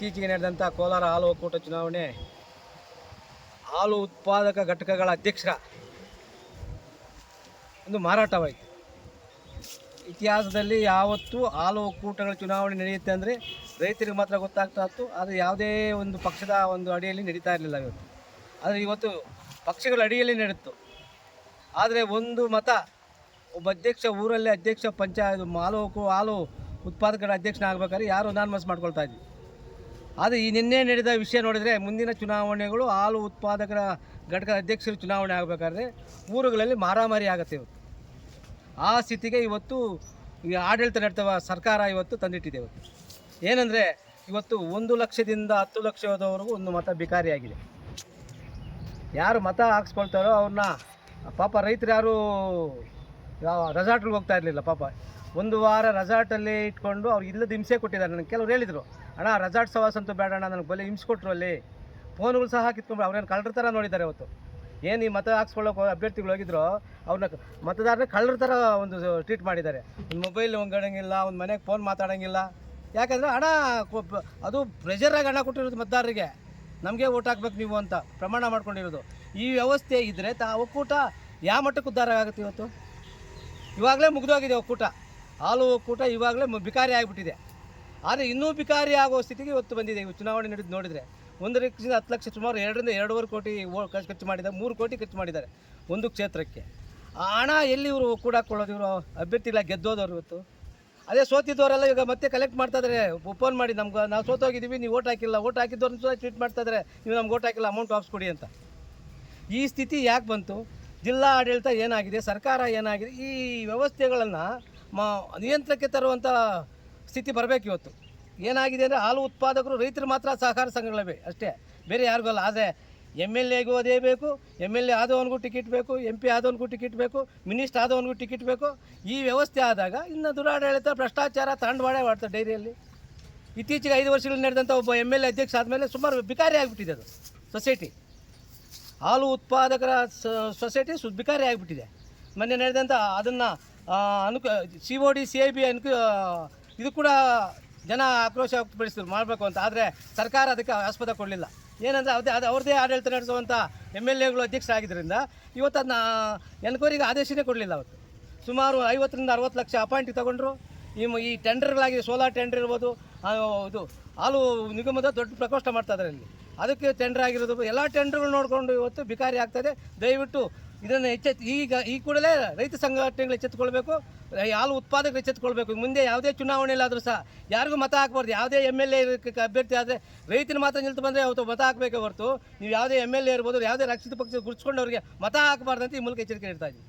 ಇತ್ತೀಚೆಗೆ ನಡೆದಂಥ ಕೋಲಾರ ಹಾಲು ಒಕ್ಕೂಟ ಚುನಾವಣೆ ಹಾಲು ಉತ್ಪಾದಕ ಘಟಕಗಳ ಅಧ್ಯಕ್ಷರ ಒಂದು ಮಾರಾಟವಾಯಿತು. ಇತಿಹಾಸದಲ್ಲಿ ಯಾವತ್ತೂ ಹಾಲು ಒಕ್ಕೂಟಗಳ ಚುನಾವಣೆ ನಡೆಯುತ್ತೆ ಅಂದರೆ ರೈತರಿಗೆ ಮಾತ್ರ ಗೊತ್ತಾಗ್ತಾ ಇತ್ತು ಆದರೆ ಯಾವುದೇ ಒಂದು ಪಕ್ಷದ ಒಂದು ಅಡಿಯಲ್ಲಿ ನಡೀತಾ ಇರಲಿಲ್ಲ ಇವತ್ತು. ಆದರೆ ಇವತ್ತು ಪಕ್ಷಗಳ ಅಡಿಯಲ್ಲಿ ನಡೆಯಿತು ಆದರೆ ಒಂದು ಮತ ಒಬ್ಬ ಅಧ್ಯಕ್ಷ, ಊರಲ್ಲೇ ಅಧ್ಯಕ್ಷ, ಪಂಚಾಯತ್, ಹಾಲು ಹಾಲು ಉತ್ಪಾದಕರ ಅಧ್ಯಕ್ಷನಾಗಬೇಕಾದ್ರೆ ಯಾರು ಅನಾನ್ಮಸ್ ಮಾಡ್ಕೊಳ್ತಾ ಇದ್ವಿ. ಆದರೆ ಈ ನಿನ್ನೆ ನಡೆದ ವಿಷಯ ನೋಡಿದರೆ ಮುಂದಿನ ಚುನಾವಣೆಗಳು ಹಾಲು ಉತ್ಪಾದಕರ ಘಟಕದ ಅಧ್ಯಕ್ಷರು ಚುನಾವಣೆ ಆಗಬೇಕಾದ್ರೆ ಊರುಗಳಲ್ಲಿ ಮಾರಾಮಾರಿ ಆಗುತ್ತೆ ಇವತ್ತು. ಆ ಸ್ಥಿತಿಗೆ ಇವತ್ತು ಆಡಳಿತ ನಡೆಸುವ ಸರ್ಕಾರ ಇವತ್ತು ತಂದಿಟ್ಟಿದೆ ಇವತ್ತು. ಏನಂದರೆ ಇವತ್ತು ಒಂದು ಲಕ್ಷದಿಂದ ಹತ್ತು ಲಕ್ಷದವರೆಗೂ ಒಂದು ಮತ ಬಿಕಾರಿಯಾಗಿದೆ. ಯಾರು ಮತ ಹಾಕ್ಸ್ಕೊಳ್ತಾರೋ ಅವ್ರನ್ನ ಪಾಪ ರೈತರು ಯಾರು ರೆಸಾರ್ಟ್ಗೆ ಹೋಗ್ತಾ ಇರಲಿಲ್ಲ ಪಾಪ. ಒಂದು ವಾರ ರೆಸಾರ್ಟಲ್ಲಿ ಇಟ್ಕೊಂಡು ಅವ್ರು ಇಲ್ಲದ ಹಿಂಸೆ ಕೊಟ್ಟಿದ್ದಾರೆ ನನಗೆ. ಕೆಲವ್ರು ಹೇಳಿದರು, ಅಣ್ಣ ರೆಸಾರ್ಟ್ ಸವಾಸ ಅಂತೂ ಬೇಡ ಅಣ್ಣ, ನನಗೆ ಬಲೆ ಹಿಂಸೆ ಕೊಟ್ಟರು ಅಲ್ಲಿ. ಫೋನ್ಗಳು ಸಹ ಕಿತ್ಕೊಂಡು ಅವ್ರೇನು ಕಳ್ಳರ ಥರ ನೋಡಿದ್ದಾರೆ ಅವತ್ತು. ಏನು ಈ ಮತ ಹಾಕ್ಸ್ಕೊಳ್ಳೋಕೆ ಅಭ್ಯರ್ಥಿಗಳು ಹೋಗಿದ್ರು ಅವ್ರನ್ನ ಮತದಾರನ ಕಳ್ಳರ ಥರ ಒಂದು ಟ್ರೀಟ್ ಮಾಡಿದ್ದಾರೆ. ಒಂದು ಮೊಬೈಲ್ ಒಂಗಡಂಗಿಲ್ಲ ಒಂದು ಮನೆಗೆ ಫೋನ್ ಮಾತಾಡೋಂಗಿಲ್ಲ. ಯಾಕಂದರೆ ಹಣ ಅದು ಪ್ರೆಷರಾಗಿ ಹಣ ಕೊಟ್ಟಿರೋದು ಮತದಾರರಿಗೆ. ನಮಗೆ ಓಟ್ ಹಾಕ್ಬೇಕು ನೀವು ಅಂತ ಪ್ರಮಾಣ ಮಾಡ್ಕೊಂಡಿರೋದು. ಈ ವ್ಯವಸ್ಥೆ ಇದ್ದರೆ ತಾ ಒಕ್ಕೂಟ ಯಾವ ಮಟ್ಟಕ್ಕೆ ಉದ್ಧಾರ ಆಗುತ್ತೆ ಇವತ್ತು? ಇವಾಗಲೇ ಮುಗಿದೋಗಿದೆ ಒಕ್ಕೂಟ. ಹಾಲು ಒಕ್ಕೂಟ ಇವಾಗಲೇ ಬಿಕಾರಿ ಆಗಿಬಿಟ್ಟಿದೆ. ಆದರೆ ಇನ್ನೂ ಬಿಕಾರಿ ಆಗೋ ಸ್ಥಿತಿಗೆ ಇವತ್ತು ಬಂದಿದೆ. ಚುನಾವಣೆ ನಡೆದು ನೋಡಿದರೆ ಒಂದು ಲಕ್ಷದಿಂದ ಹತ್ತು ಲಕ್ಷ ಸುಮಾರು ಎರಡರಿಂದ ಎರಡೂವರೆ ಕೋಟಿ ಖರ್ಚು ಮಾಡಿದ್ದಾರೆ. ಮೂರು ಕೋಟಿ ಖರ್ಚು ಮಾಡಿದ್ದಾರೆ ಒಂದು ಕ್ಷೇತ್ರಕ್ಕೆ. ಆ ಹಣ ಎಲ್ಲಿ ಇವರು ಕೂಡ ಕೂಡಾಕೊಳ್ಳೋದು ಇವರು ಅಭ್ಯರ್ಥಿಗಳ ಗೆದ್ದೋದವ್ರು ಇವತ್ತು. ಅದೇ ಸೋತಿದ್ದವರೆಲ್ಲ ಈಗ ಮತ್ತೆ ಕಲೆಕ್ಟ್ ಮಾಡ್ತಾ ಇದ್ದಾರೆ ಫೋನ್ ಮಾಡಿ ನಮ್ಗೆ, ನಾವು ಸೋತೋಗಿದ್ದೀವಿ, ನೀವು ಓಟ್ ಹಾಕಿಲ್ಲ. ಓಟ್ ಹಾಕಿದ್ದವ್ರನ್ನ ಸಹ ಟ್ವೀಟ್ ಮಾಡ್ತಾ ಇದ್ದಾರೆ ನೀವು ನಮ್ಗೆ ಓಟ್ ಹಾಕಿಲ್ಲ ಅಮೌಂಟ್ ವಾಪಸ್ ಕೊಡಿ ಅಂತ. ಈ ಸ್ಥಿತಿ ಯಾಕೆ ಬಂತು? ಜಿಲ್ಲಾ ಆಡಳಿತ ಏನಾಗಿದೆ? ಸರ್ಕಾರ ಏನಾಗಿದೆ? ಈ ವ್ಯವಸ್ಥೆಗಳನ್ನು ಮ ನಿಯಂತ್ರಣಕ್ಕೆ ತರುವಂಥ ಸ್ಥಿತಿ ಬರಬೇಕು ಇವತ್ತು. ಏನಾಗಿದೆ ಅಂದರೆ ಹಾಲು ಉತ್ಪಾದಕರು ರೈತರು ಮಾತ್ರ ಸಹಕಾರ ಸಂಘಗಳೇ ಅಷ್ಟೇ. ಬೇರೆ ಯಾರಿಗೂ ಅಲ್ಲ. ಆದರೆ ಎಂ ಎಲ್ ಎಗೂ ಅದೇ ಬೇಕು. ಎಂ ಎಲ್ ಎ ಆದವನಿಗೂ ಟಿಕೆಟ್ ಬೇಕು. ಎಂ ಪಿ ಆದವನಿಗೂ ಟಿಕೆಟ್ ಬೇಕು. ಮಿನಿಸ್ಟರ್ ಆದವನಿಗೂ ಟಿಕೆಟ್ ಬೇಕು. ಈ ವ್ಯವಸ್ಥೆ ಆದಾಗ ಇನ್ನು ದುರಾಡಳಿತ, ಭ್ರಷ್ಟಾಚಾರ, ತಾಂಡವಾಡೇ ಮಾಡ್ತಾರೆ ಡೈರಿಯಲ್ಲಿ. ಇತ್ತೀಚೆಗೆ ಐದು ವರ್ಷಗಳಲ್ಲಿ ನಡೆದಂಥ ಒಬ್ಬ ಎಂ ಎಲ್ ಎ ಅಧ್ಯಕ್ಷ ಆದಮೇಲೆ ಸುಮಾರು ಬಿಕಾರಿ ಆಗಿಬಿಟ್ಟಿದೆ ಅದು ಸೊಸೈಟಿ. ಹಾಲು ಉತ್ಪಾದಕರ ಸೊಸೈಟಿ ಸು ಬಿಕಾರಿ ಆಗಿಬಿಟ್ಟಿದೆ. ಮೊನ್ನೆ ನಡೆದಂಥ ಅದನ್ನು ಅನುಕ C O D C I B ಅನ್ಕ ಇದು ಕೂಡ ಜನ ಆಕ್ರೋಶ ವ್ಯಕ್ತಪಡಿಸಿದ್ರು, ಮಾಡಬೇಕು ಅಂತ. ಆದರೆ ಸರ್ಕಾರ ಅದಕ್ಕೆ ಆಸ್ಪದ ಕೊಡಲಿಲ್ಲ. ಏನಂದರೆ ಅದೇ ಅದು ಅವ್ರದ್ದೇ ಆಡಳಿತ ನಡೆಸುವಂಥ ಎಂ ಎಲ್ ಎಗಳು ಅಧ್ಯಕ್ಷರಾಗಿದ್ದರಿಂದ ಇವತ್ತು ಅದನ್ನ ಎನ್ಕ್ವೈರಿಗೆ ಆದೇಶನೇ ಕೊಡಲಿಲ್ಲ ಅವತ್ತು. ಸುಮಾರು ಐವತ್ತರಿಂದ ಅರವತ್ತು ಲಕ್ಷ ಅಪಾಯಿಂಟ್ ತಗೊಂಡ್ರು. ಈ ಈ ಟೆಂಡರ್ಗಳಾಗಿ, ಸೋಲಾರ್ ಟೆಂಡರ್ ಇರ್ಬೋದು ಇದು ಹಾಲು ನಿಗಮದ ದೊಡ್ಡ ಪ್ರಕೋಷ್ಠ ಮಾಡ್ತಾ ಇದ್ದಾರೆ ಇಲ್ಲಿ ಅದಕ್ಕೆ ಟೆಂಡರ್ ಆಗಿರೋದು. ಎಲ್ಲ ಟೆಂಡರ್ಗಳು ನೋಡಿಕೊಂಡು ಇವತ್ತು ಬಿಕಾರಿ ಆಗ್ತದೆ ದಯವಿಟ್ಟು ಇದನ್ನು ಎಚ್ಚೆತ್ತು ಈಗ, ಈ ಕೂಡಲೇ ರೈತ ಸಂಘಟನೆಗಳು ಎಚ್ಚೆತ್ತುಕೊಳ್ಬೇಕು ಹಾಲು ಉತ್ಪಾದಕರು ಎಚ್ಚೆತ್ತುಕೊಳ್ಬೇಕು ಮುಂದೆ ಯಾವುದೇ ಚುನಾವಣೆಯಲ್ಲಾದರೂ ಸಹ ಯಾರಿಗೂ ಮತ ಹಾಕ್ಬಾರ್ದು. ಯಾವುದೇ ಎಂ ಎಲ್ ಎ ಅಭ್ಯರ್ಥಿ ಆದರೆ ರೈತನ ಮಾತ್ರ ನಿಲ್ತು ಬಂದರೆ ಅವತ್ತು ಮತ ಹಾಕಬೇಕೇ ಹೊರತು. ನೀವು ಯಾವುದೇ ಎಂ ಎಲ್ ಎ ಇರ್ಬೋದು, ಯಾವುದೇ ರಕ್ಷಿತ ಪಕ್ಷ ಗುರುತಿಸ್ಕೊಂಡವ್ರಿಗೆ ಮತ ಹಾಕಬಾರ್ದು ಅಂತ ಈ ಮೂಲಕ ಎಚ್ಚರಿಕೆ ನೀಡ್ತಾ ಇದ್ದೀವಿ.